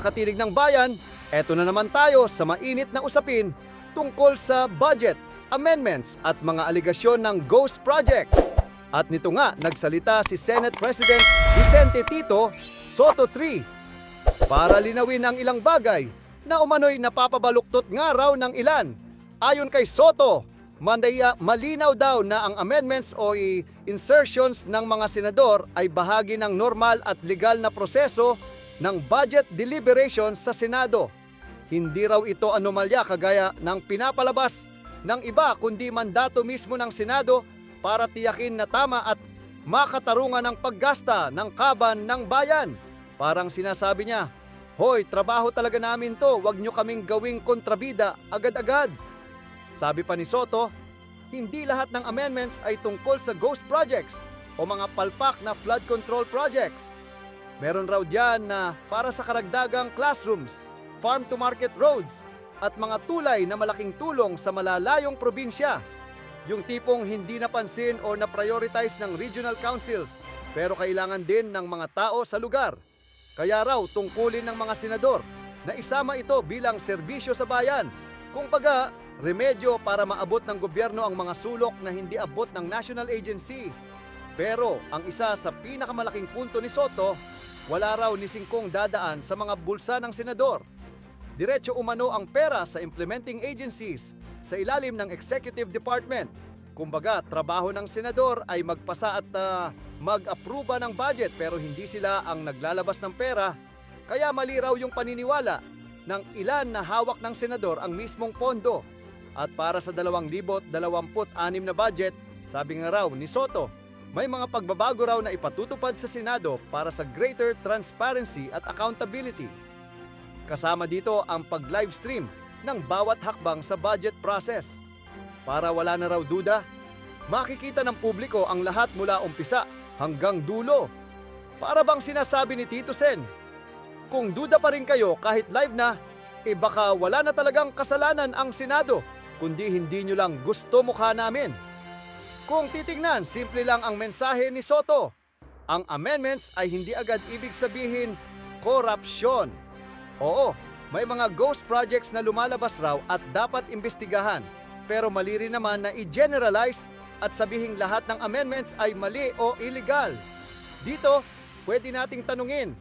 Mga ng bayan, eto na naman tayo sa mainit na usapin tungkol sa budget, amendments at mga aligasyon ng ghost projects. At nito nga, nagsalita si Senate President Vicente Tito Soto III para linawin ang ilang bagay na umano'y napapabaluktot nga raw ng ilan. Ayon kay Soto, mandaya malinaw daw na ang amendments o insertions ng mga senador ay bahagi ng normal at legal na proseso ng budget deliberation sa Senado. Hindi raw ito anomalya kagaya ng pinapalabas ng iba kundi mandato mismo ng Senado para tiyakin na tama at makatarungan ng paggasta ng kaban ng bayan. Parang sinasabi niya, Hoy, trabaho talaga namin to, wag nyo kaming gawing kontrabida agad-agad. Sabi pa ni Soto, hindi lahat ng amendments ay tungkol sa ghost projects o mga palpak na flood control projects. Meron raw diyan na para sa karagdagang classrooms, farm-to-market roads, at mga tulay na malaking tulong sa malalayong probinsya. Yung tipong hindi napansin o na-prioritize ng regional councils pero kailangan din ng mga tao sa lugar. Kaya raw tungkulin ng mga senador na isama ito bilang serbisyo sa bayan. Kung baga, remedyo para maabot ng gobyerno ang mga sulok na hindi abot ng national agencies. Pero ang isa sa pinakamalaking punto ni Soto, wala raw ni Singkong dadaan sa mga bulsa ng senador. Diretso umano ang pera sa implementing agencies sa ilalim ng executive department. Kumbaga, trabaho ng senador ay magpasa at ah, mag-aproba ng budget pero hindi sila ang naglalabas ng pera. Kaya mali raw yung paniniwala ng ilan na hawak ng senador ang mismong pondo. At para sa 2026 na budget, sabi nga raw ni Soto, may mga pagbabago raw na ipatutupad sa Senado para sa greater transparency at accountability. Kasama dito ang pag-livestream ng bawat hakbang sa budget process. Para wala na raw duda, makikita ng publiko ang lahat mula umpisa hanggang dulo. Para bang sinasabi ni Tito Sen, kung duda pa rin kayo kahit live na, eh baka wala na talagang kasalanan ang Senado, kundi hindi nyo lang gusto mukha namin. Kung titingnan, simple lang ang mensahe ni Soto. Ang amendments ay hindi agad ibig sabihin korupsyon. Oo, may mga ghost projects na lumalabas raw at dapat imbestigahan. Pero mali rin naman na i-generalize at sabihing lahat ng amendments ay mali o illegal. Dito, pwede nating tanungin,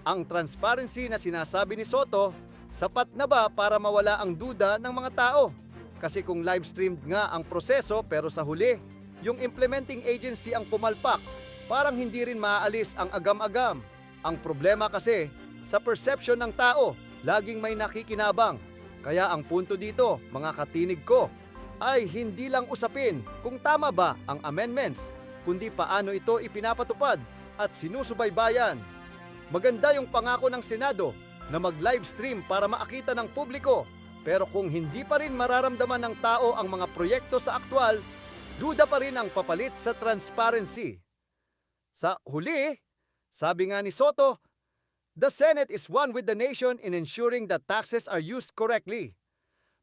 ang transparency na sinasabi ni Soto, sapat na ba para mawala ang duda ng mga tao? Kasi kung live-streamed nga ang proseso pero sa huli, yung implementing agency ang pumalpak, parang hindi rin maaalis ang agam-agam. Ang problema kasi, sa perception ng tao, laging may nakikinabang. Kaya ang punto dito, mga katinig ko, ay hindi lang usapin kung tama ba ang amendments, kundi paano ito ipinapatupad at sinusubaybayan. Maganda yung pangako ng Senado na mag-livestream para makita ng publiko. Pero kung hindi pa rin mararamdaman ng tao ang mga proyekto sa aktwal, duda pa rin ang papalit sa transparency. Sa huli, sabi nga ni Soto, the Senate is one with the nation in ensuring that taxes are used correctly.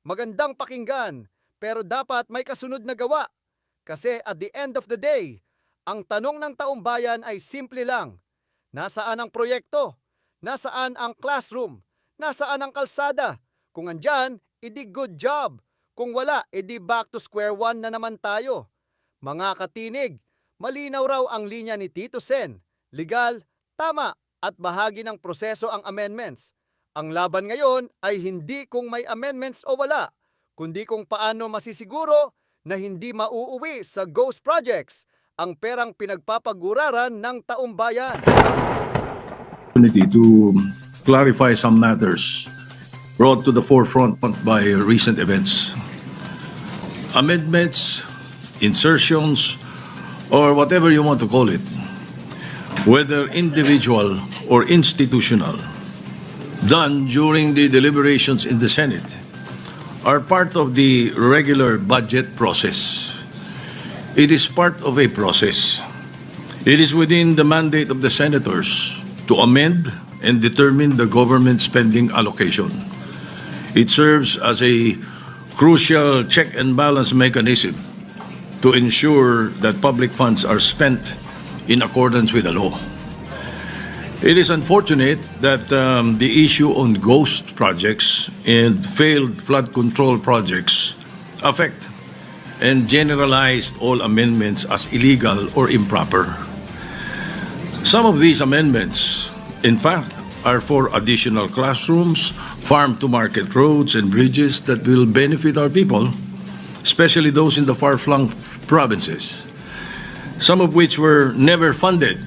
Magandang pakinggan, pero dapat may kasunod na gawa. Kasi at the end of the day, ang tanong ng taong bayan ay simple lang. Nasaan ang proyekto? Nasaan ang classroom? Nasaan ang kalsada? Kung andyan, edi good job. Kung wala, edi back to square one na naman tayo. Mga katinig, malinaw raw ang linya ni Tito Sen. Legal, tama, at bahagi ng proseso ang amendments. Ang laban ngayon ay hindi kung may amendments o wala, kundi kung paano masisiguro na hindi mauuwi sa ghost projects ang perang pinagpapaguraran ng taong bayan. opportunity to clarify some matters brought to the forefront by recent events. Amendments, insertions, or whatever you want to call it, whether individual or institutional, done during the deliberations in the Senate, are part of the regular budget process. It is part of a process. It is within the mandate of the senators to amend and determine the government spending allocation. It serves as a crucial check and balance mechanism to ensure that public funds are spent in accordance with the law. It is unfortunate that um, the issue on ghost projects and failed flood control projects affect and generalized all amendments as illegal or improper. Some of these amendments, in fact, are for additional classrooms, farm-to-market roads and bridges that will benefit our people, especially those in the far-flung provinces, some of which were never funded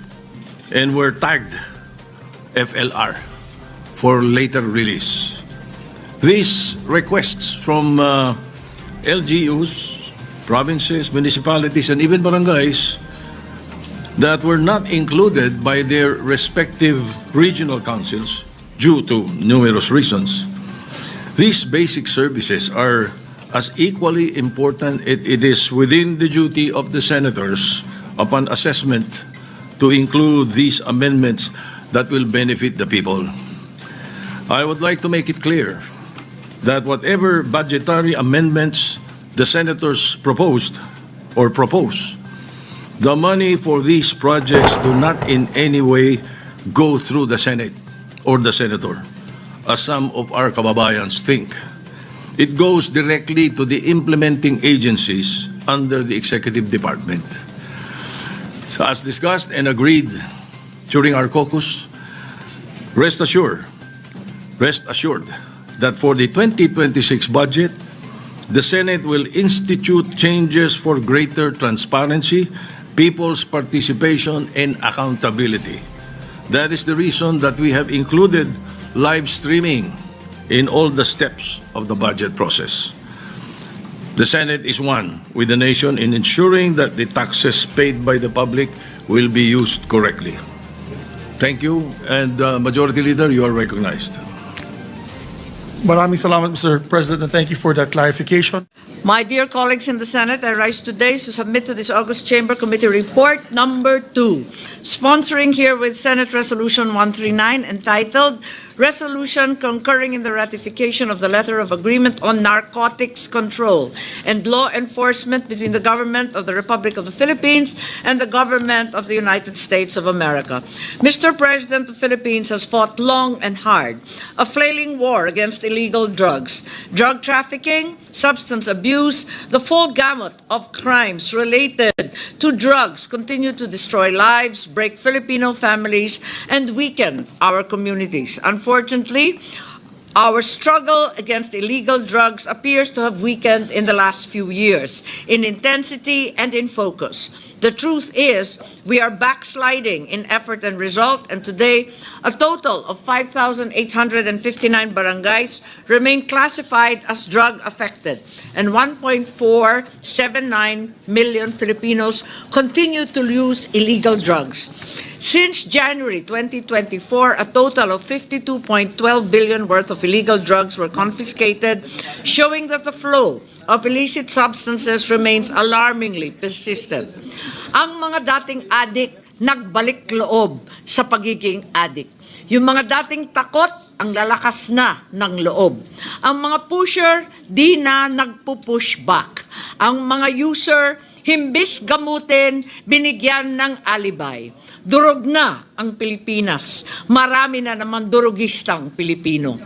and were tagged FLR for later release. These requests from uh, LGUs, provinces, municipalities, and even barangays that were not included by their respective regional councils due to numerous reasons. These basic services are as equally important. It, it is within the duty of the senators upon assessment to include these amendments that will benefit the people. I would like to make it clear that whatever budgetary amendments the senators proposed or propose, the money for these projects do not in any way go through the Senate or the senator, as some of our kababayans think. It goes directly to the implementing agencies under the executive department. So as discussed and agreed during our caucus, rest assured, rest assured that for the 2026 budget, the Senate will institute changes for greater transparency, people's participation, and accountability. That is the reason that we have included live streaming in all the steps of the budget process. The Senate is one with the nation in ensuring that the taxes paid by the public will be used correctly. Thank you, and uh, Majority Leader, you are recognized. Maraming salamat, Mr. President, and thank you for that clarification. My dear colleagues in the Senate, I rise today to submit to this August Chamber Committee Report Number Two, sponsoring here with Senate Resolution 139 entitled Resolution Concurring in the Ratification of the Letter of Agreement on Narcotics Control and Law Enforcement between the Government of the Republic of the Philippines and the Government of the United States of America. Mr. President, the Philippines has fought long and hard a flailing war against illegal drugs, drug trafficking, substance abuse, the full gamut of crimes related to drugs continue to destroy lives, break Filipino families, and weaken our communities. Unfortunately, our struggle against illegal drugs appears to have weakened in the last few years in intensity and in focus. The truth is, we are backsliding in effort and result, and today, a total of 5,859 barangays remain classified as drug affected, and 1.479 million Filipinos continue to use illegal drugs. Since January 2024, a total of 52.12 billion worth of illegal drugs were confiscated, showing that the flow of illicit substances remains alarmingly persistent. Ang mga dating adik nagbalik loob sa pagiging adik. Yung mga dating takot ang lalakas na ng loob. Ang mga pusher, di na nagpo-push back. Ang mga user, himbis gamutin, binigyan ng alibay. Durog na ang Pilipinas. Marami na naman durugistang Pilipino.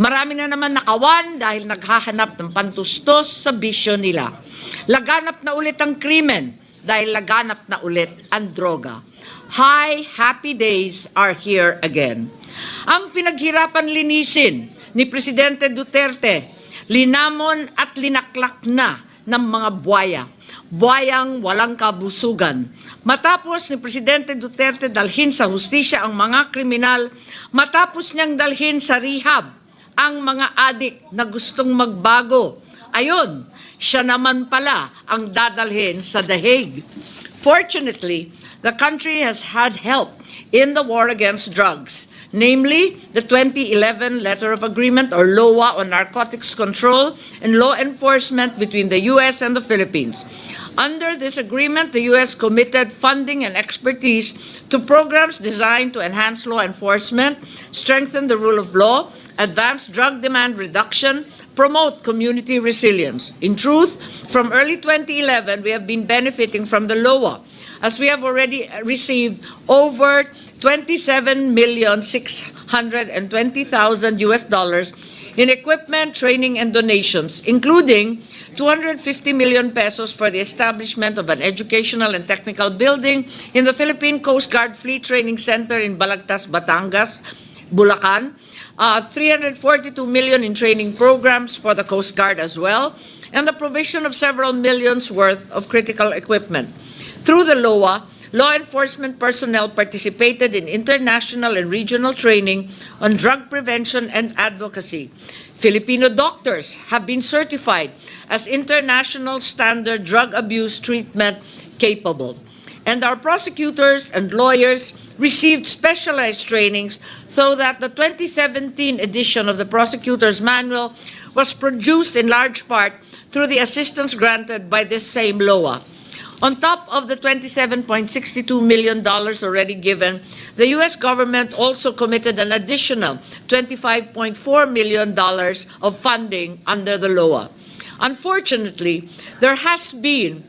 Marami na naman nakawan dahil naghahanap ng pantustos sa bisyo nila. Laganap na ulit ang krimen dahil laganap na ulit ang droga. High, happy days are here again. Ang pinaghirapan linisin ni Presidente Duterte, linamon at linaklak na ng mga buwaya. Buwayang walang kabusugan. Matapos ni Presidente Duterte dalhin sa hustisya ang mga kriminal, matapos niyang dalhin sa rehab ang mga adik na gustong magbago. Ayon, siya naman pala ang dadalhin sa The Hague. Fortunately, the country has had help in the war against drugs, namely the 2011 Letter of Agreement or LOA on narcotics control and law enforcement between the U.S. and the Philippines. Under this agreement, the U.S. committed funding and expertise to programs designed to enhance law enforcement, strengthen the rule of law, advance drug demand reduction, promote community resilience. In truth, from early 2011, we have been benefiting from the LOA, as we have already uh, received over 27,620,000 US dollars in equipment, training, and donations, including 250 million pesos for the establishment of an educational and technical building in the Philippine Coast Guard Fleet Training Center in Balagtas, Batangas, Bulacan, uh, 342 million in training programs for the Coast Guard as well, and the provision of several millions worth of critical equipment. Through the LOA, law enforcement personnel participated in international and regional training on drug prevention and advocacy. Filipino doctors have been certified as international standard drug abuse treatment capable. And our prosecutors and lawyers received specialized trainings so that the 2017 edition of the Prosecutor's Manual was produced in large part through the assistance granted by this same LOA. On top of the $27.62 million already given, the U.S. government also committed an additional $25.4 million of funding under the LOA. Unfortunately, there has been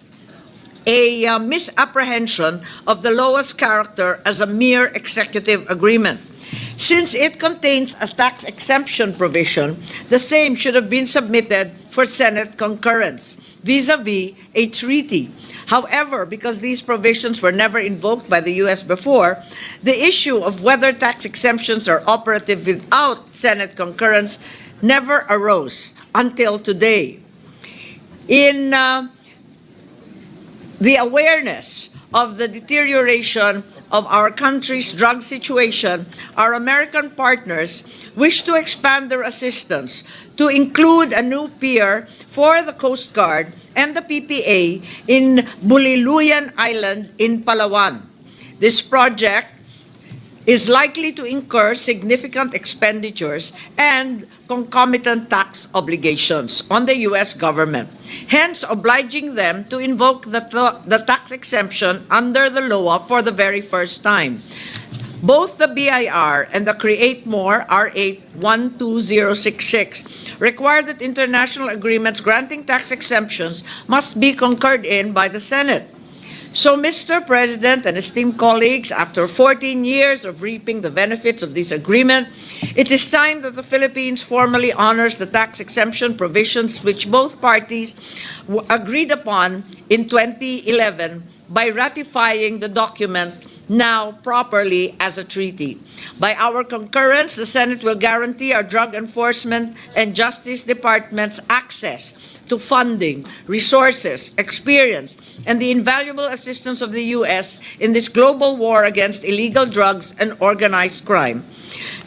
a uh, misapprehension of the LOA's character as a mere executive agreement. Since it contains a tax exemption provision, the same should have been submitted for Senate concurrence vis-a-vis a treaty. However, because these provisions were never invoked by the U.S. before, the issue of whether tax exemptions are operative without Senate concurrence never arose until today. In uh, the awareness of the deterioration of our country's drug situation, our American partners wish to expand their assistance to include a new pier for the Coast Guard and the PPA in Buliluyan Island in Palawan. This project is likely to incur significant expenditures and concomitant tax obligations on the U.S. government, hence obliging them to invoke the, the tax exemption under the LOA for the very first time. Both the BIR and the Create More R8 12066 require that international agreements granting tax exemptions must be concurred in by the Senate. So, Mr. President and esteemed colleagues, after 14 years of reaping the benefits of this agreement, it is time that the Philippines formally honors the tax exemption provisions which both parties agreed upon in 2011 by ratifying the document now properly as a treaty. By our concurrence, the Senate will guarantee our drug enforcement and justice departments access to funding, resources, experience, and the invaluable assistance of the U.S. in this global war against illegal drugs and organized crime.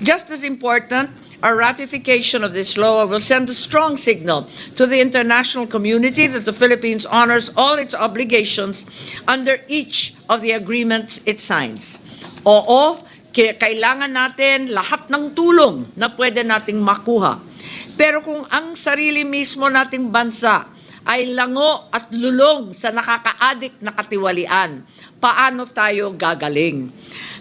Just as important, our ratification of this law will send a strong signal to the international community that the Philippines honors all its obligations under each of the agreements it signs. Oo, kailangan natin lahat ng tulong na pwede nating makuha. Pero kung ang sarili mismo nating bansa ay lango at lulong sa nakakaadik na katiwalian, paano tayo gagaling?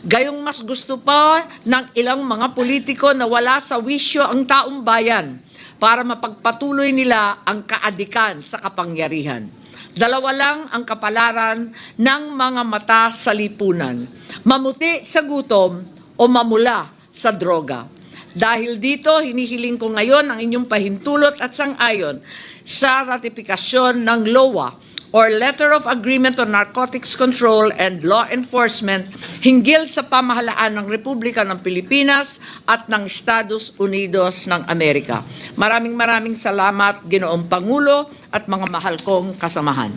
Gayong mas gusto pa ng ilang mga politiko na wala sa wisyo ang taong bayan para mapagpatuloy nila ang kaadikan sa kapangyarihan. Dalawa lang ang kapalaran ng mga mata sa lipunan. Mamuti sa gutom o mamula sa droga. Dahil dito, hinihiling ko ngayon ang inyong pahintulot at sang-ayon sa ratifikasyon ng LOA or Letter of Agreement on Narcotics Control and Law Enforcement hinggil sa pamahalaan ng Republika ng Pilipinas at ng Estados Unidos ng Amerika. Maraming maraming salamat, Ginoong Pangulo at mga mahal kong kasamahan.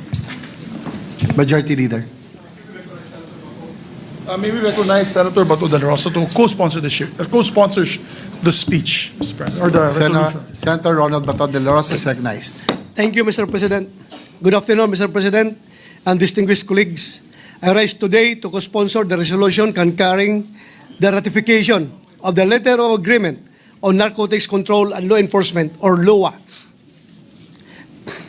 Majority Leader. Uh, May we recognize Senator Bato de la Rosa to co-sponsor the, shi- uh, co-sponsor the speech, Mr. President, or the Senator. Senator Ronald Baton de la Rosa is recognized. Thank you, Mr. President. Good afternoon, Mr. President and distinguished colleagues. I rise today to co-sponsor the resolution concurring the ratification of the Letter of Agreement on Narcotics Control and Law Enforcement, or LOA,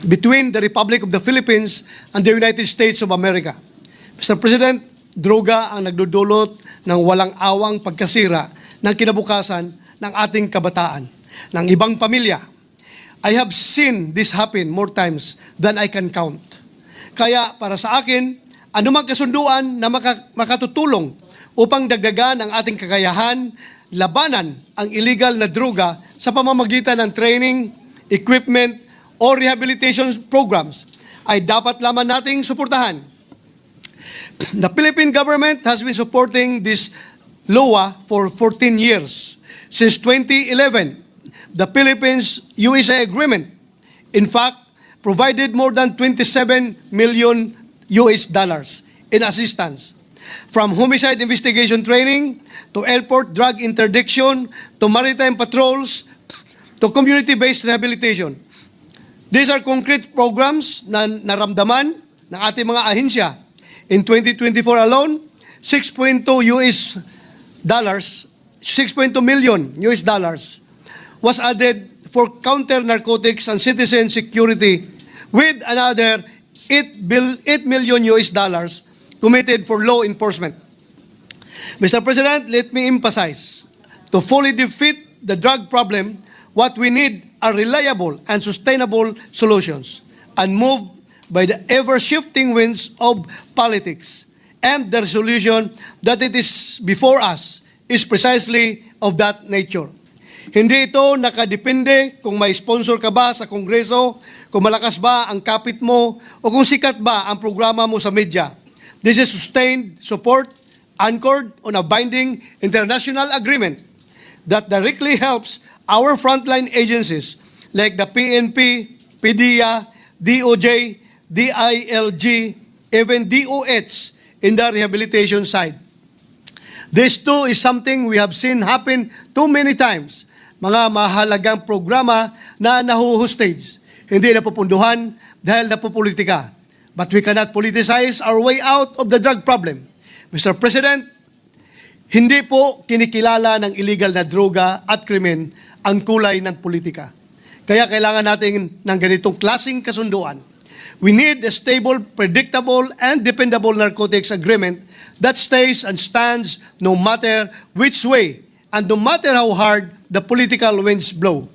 between the Republic of the Philippines and the United States of America. Mr. President, droga ang nagdudulot ng walang awang pagkasira ng kinabukasan ng ating kabataan, ng ibang pamilya, I have seen this happen more times than I can count. Kaya para sa akin, anumang kasunduan na maka- makatutulong upang dagdagan ang ating kakayahan, labanan ang illegal na droga sa pamamagitan ng training, equipment, o rehabilitation programs ay dapat lamang nating suportahan. The Philippine government has been supporting this LOA for 14 years. Since 2011, the Philippines-USA agreement, in fact, provided more than 27 million US dollars in assistance. From homicide investigation training, to airport drug interdiction, to maritime patrols, to community-based rehabilitation. These are concrete programs na naramdaman ng ating mga ahensya. In 2024 alone, 6.2 US dollars, 6.2 million US dollars was added for counter-narcotics and citizen security with another 8, bill, 8 million US dollars committed for law enforcement. Mr. President, let me emphasize, to fully defeat the drug problem, what we need are reliable and sustainable solutions, unmoved by the ever-shifting winds of politics. And the resolution that it is before us is precisely of that nature. Hindi ito nakadepende kung may sponsor ka ba sa Kongreso, kung malakas ba ang kapit mo, o kung sikat ba ang programa mo sa media. This is sustained support anchored on a binding international agreement that directly helps our frontline agencies like the PNP, PDEA, DOJ, DILG, even DOH in the rehabilitation side. This too is something we have seen happen too many times. Mga mahalagang programa na nahuhustage, hindi napupunduhan dahil napupolitika. But we cannot politicize our way out of the drug problem. Mr. President, hindi po kinikilala ng illegal na droga at krimen ang kulay ng politika. Kaya kailangan natin ng ganitong klasing kasunduan. We need a stable, predictable, and dependable narcotics agreement that stays and stands no matter which way and no matter how hard the political winds blow.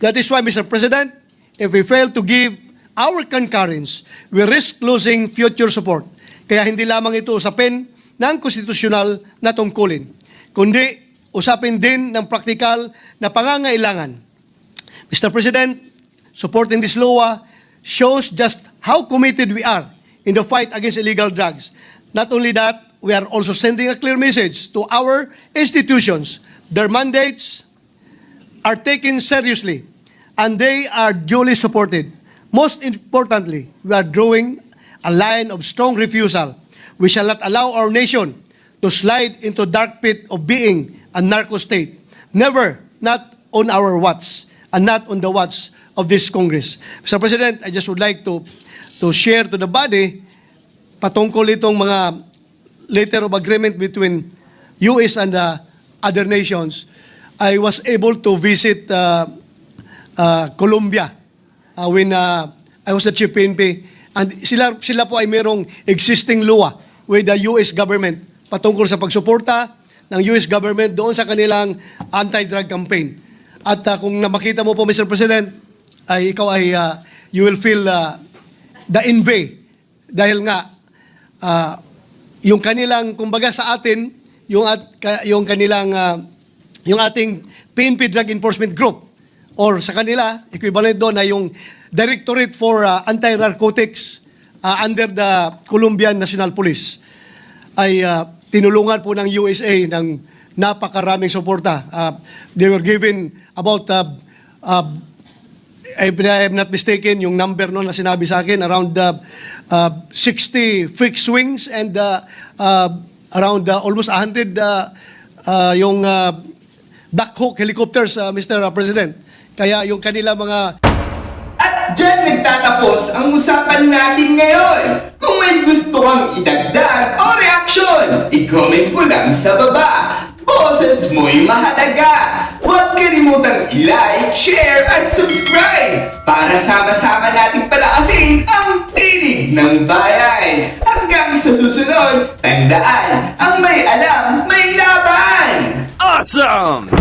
That is why, Mr. President, if we fail to give our concurrence, we risk losing future support. Kaya hindi lamang ito usapin ng konstitusyonal na tungkulin, kundi usapin din ng praktikal na pangangailangan. Mr. President, supporting this law shows just how committed we are in the fight against illegal drugs. Not only that, we are also sending a clear message to our institutions. Their mandates are taken seriously and they are duly supported. Most importantly, we are drawing a line of strong refusal. We shall not allow our nation to slide into dark pit of being a narco state. Never, not on our watch, and not on the watch of this Congress. Mr. President, I just would like to to share to the body patungkol itong mga letter of agreement between US and uh, other nations. I was able to visit uh, uh, Colombia uh, when uh, I was at Chief PNP. And sila, sila po ay merong existing law with the US government patungkol sa pagsuporta ng US government doon sa kanilang anti-drug campaign. At uh, kung namakita mo po, Mr. President, ay ikaw ay uh, you will feel uh, the envy dahil nga uh, yung kanilang kumbaga sa atin yung at yung kanilang uh, yung ating PNP Drug Enforcement Group or sa kanila equivalent doon ay yung Directorate for uh, Anti-Narcotics uh, under the Colombian National Police ay uh, tinulungan po ng USA ng napakaraming suporta. Uh, they were given about uh, uh, if I am not mistaken, yung number noon na sinabi sa akin, around uh, uh, 60 fixed wings and uh, uh, around uh, almost 100 uh, uh, yung uh, Black Hawk helicopters, uh, Mr. President. Kaya yung kanila mga At dyan nagtatapos ang usapan natin ngayon. Kung may gusto kang idagdag o reaksyon, i-comment mo lang sa baba. Boses mo'y mahalaga. Huwag kalimutang i-like, share, at subscribe para sama-sama nating palakasin ang tinig ng bayan. Hanggang sa susunod, tandaan, ang may alam, may laban! Awesome!